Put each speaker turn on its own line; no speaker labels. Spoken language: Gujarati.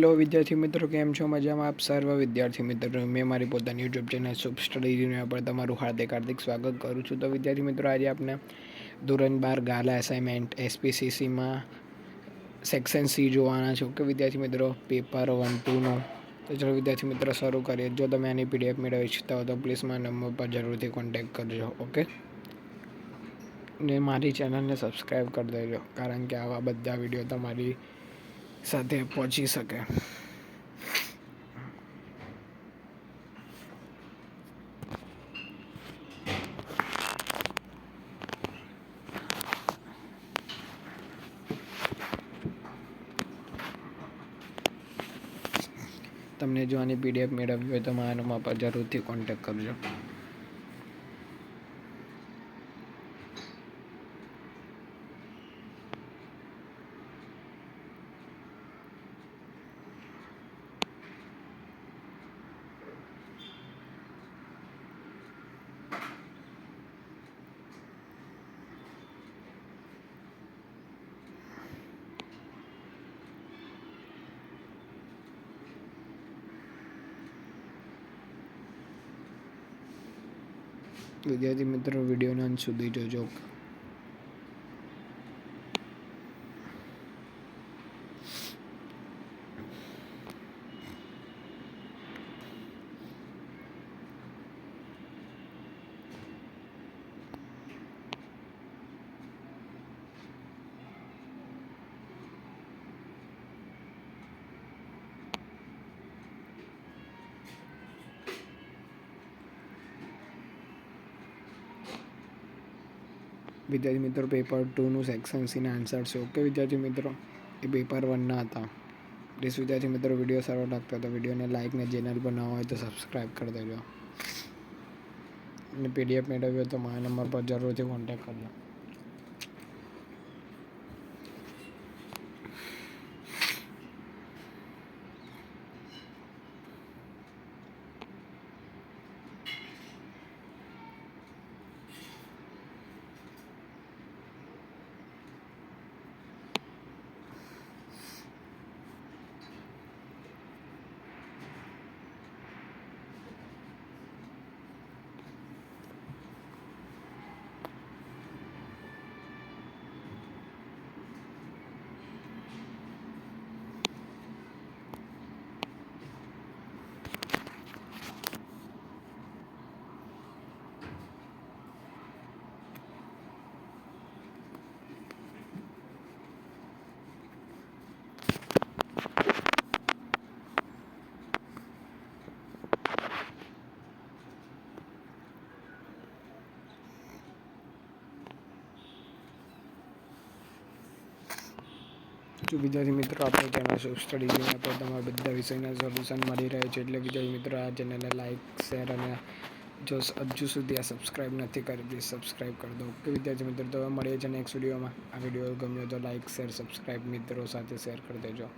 હેલો વિદ્યાર્થી મિત્રો, કેમ છો? મજામાં? આપ સર્વ વિદ્યાર્થી મિત્રો મેં મારી પોતાની યુટ્યુબ ચેનલ સુપ સ્ટડી પર તમારું હાર્દિક હાર્દિક સ્વાગત કરું છું. તો વિદ્યાર્થી મિત્રો, આજે આપણે ધોરણ બાર ગાલા એસાઇનમેન્ટ એસપીસીસીમાં સેક્શન સી જોવાના છો. કે વિદ્યાર્થી મિત્રો પેપર વન ટુનું તો ચલો વિદ્યાર્થી મિત્રો, શરૂ કરીએ. જો તમે આની પીડીએફ મેળવી ઈચ્છતા હો, તો પ્લીઝ મારા નંબર પર જરૂરથી કોન્ટેક્ટ કરજો. ઓકે? ને મારી ચેનલને સબસ્ક્રાઈબ કરી દેજો. કારણ કે આવા બધા વીડિયો તમારી સાથે પહોંચી શકે. તમને જો આની પીડીએફ મેળવવી હોય તો મારા નંબર પર જરૂરથી કોન્ટેક્ટ કરજો. વિદ્યાર્થી મિત્રો વિડીયોના અંત સુધી જોજો. વિદ્યાર્થી મિત્રો પેપર ટુનું સેક્શન સીના આન્સર છે. ઓકે વિદ્યાર્થી મિત્રો, એ પેપર વનના હતા. પ્લીઝ વિદ્યાર્થી મિત્રો વીડિયો સારો લાગતો તો વિડીયોને લાઇક ને ચેનલ પર નવા હોય તો સબસ્ક્રાઈબ કરી દેજો. અને પીડીએફ મેળવ્યો તો મારા નંબર પર જરૂરથી કોન્ટેક્ટ કરજો. જો વિદ્યાર્થી મિત્રો, આપણે ચેનલ શુભ સ્ટડી જોઈને પર તમારા બધા વિષયના સોલ્યુશન મળી રહે છે. એટલે વિદ્યાર્થી મિત્રો, આ ચેનલને લાઇક શેર અને જો હજુ સુધી આ સબસ્ક્રાઈબ નથી કરી પ્લીઝ સબસ્ક્રાઈબ કરી દો. ઓકે, વિદ્યાર્થી મિત્રો, તો મળીએ છીએ નેક્સ્ટ વિડીયોમાં આ વીડિયો ગમ્યો તો લાઇક શેર સબસ્ક્રાઈબ મિત્રો સાથે શેર કરી દેજો.